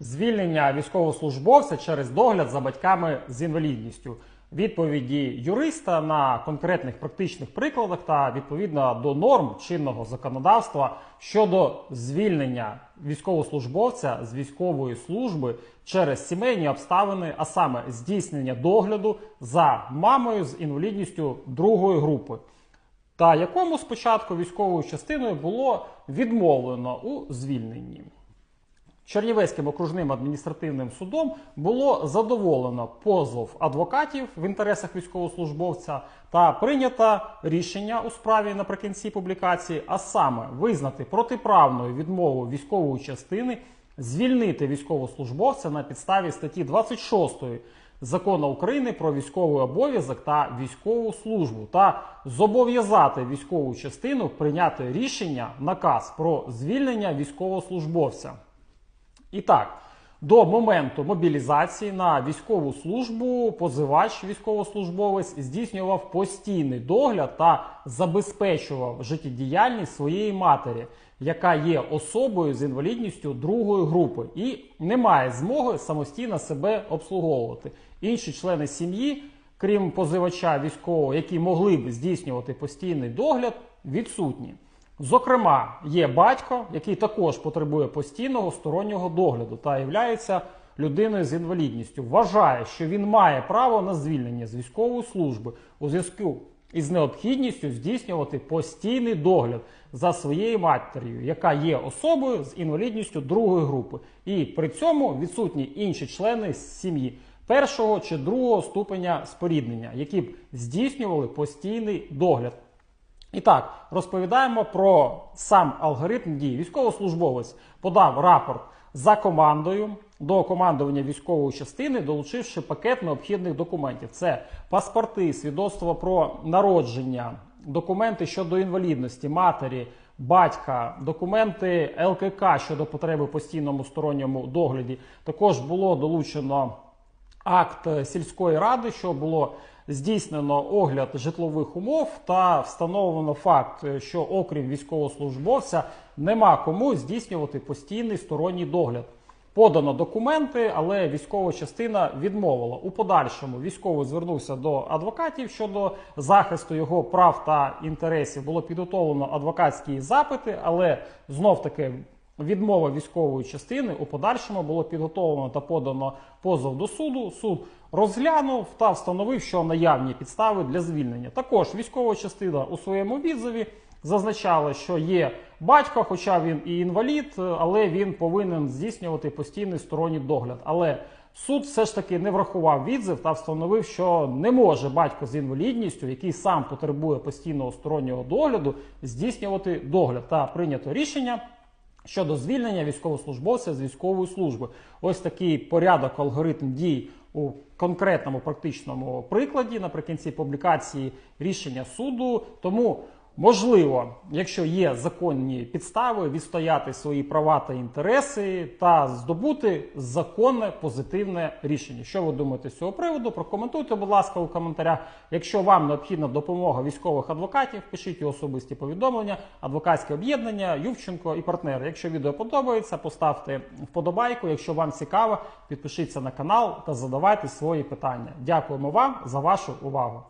звільнення військовослужбовця через догляд за батьками з інвалідністю. Відповіді юриста на конкретних практичних прикладах та відповідно до норм чинного законодавства щодо звільнення військовослужбовця з військової служби через сімейні обставини, а саме здійснення догляду за мамою з інвалідністю другої групи та якому спочатку військовою частиною було відмовлено у звільненні. Чернівецьким окружним адміністративним судом було задоволено позов адвокатів в інтересах військовослужбовця та прийнято рішення у справі наприкінці публікації, а саме визнати протиправною відмову військової частини, звільнити військовослужбовця на підставі статті 26 закону України про військовий обов'язок та військову службу та зобов'язати військову частину прийняти рішення наказ про звільнення військовослужбовця. І так, до моменту мобілізації на військову службу позивач військовослужбовець здійснював постійний догляд та забезпечував життєдіяльність своєї матері, яка є особою з інвалідністю другої групи і не має змоги самостійно себе обслуговувати. Інші члени сім'ї, крім позивача військового, які могли б здійснювати постійний догляд, відсутні. Зокрема, є батько, який також потребує постійного стороннього догляду та є людиною з інвалідністю. Вважає, що він має право на звільнення з військової служби у зв'язку із необхідністю здійснювати постійний догляд за своєю матір'ю, яка є особою з інвалідністю другої групи, і при цьому відсутні інші члени сім'ї першого чи другого ступеня споріднення, які б здійснювали постійний догляд. І так, розповідаємо про сам алгоритм дій. Військовослужбовець подав рапорт за командою до командування військової частини, долучивши пакет необхідних документів. Це паспорти, свідоцтво про народження, документи щодо інвалідності, матері, батька, документи ЛКК щодо потреби в постійному сторонньому догляді. Також було долучено акт сільської ради, що було здійснено огляд житлових умов та встановлено факт, що окрім військовослужбовця нема кому здійснювати постійний сторонній догляд. Подано документи, але військова частина відмовила. У подальшому військовий звернувся до адвокатів щодо захисту його прав та інтересів. Було підготовлено адвокатські запити, але знов таки відмова військової частини у подальшому було підготовлено та подано позов до суду. Суд розглянув та встановив, що наявні підстави для звільнення. Також військова частина у своєму відзові зазначала, що є батько, хоча він і інвалід, але він повинен здійснювати постійний сторонній догляд. Але суд все ж таки не врахував відзив та встановив, що не може батько з інвалідністю, який сам потребує постійного стороннього догляду, здійснювати догляд та прийнято рішення. Щодо звільнення військовослужбовця з військової служби, ось такий порядок, алгоритм дій у конкретному практичному прикладі наприкінці публікації рішення суду. Тому можливо, якщо є законні підстави, відстояти свої права та інтереси та здобути законне позитивне рішення. Що ви думаєте з цього приводу? Прокоментуйте, будь ласка, у коментарях. Якщо вам необхідна допомога військових адвокатів, пишіть особисті повідомлення, адвокатське об'єднання, Ювченко і партнери. Якщо відео подобається, поставте вподобайку. Якщо вам цікаво, підпишіться на канал та задавайте свої питання. Дякуємо вам за вашу увагу.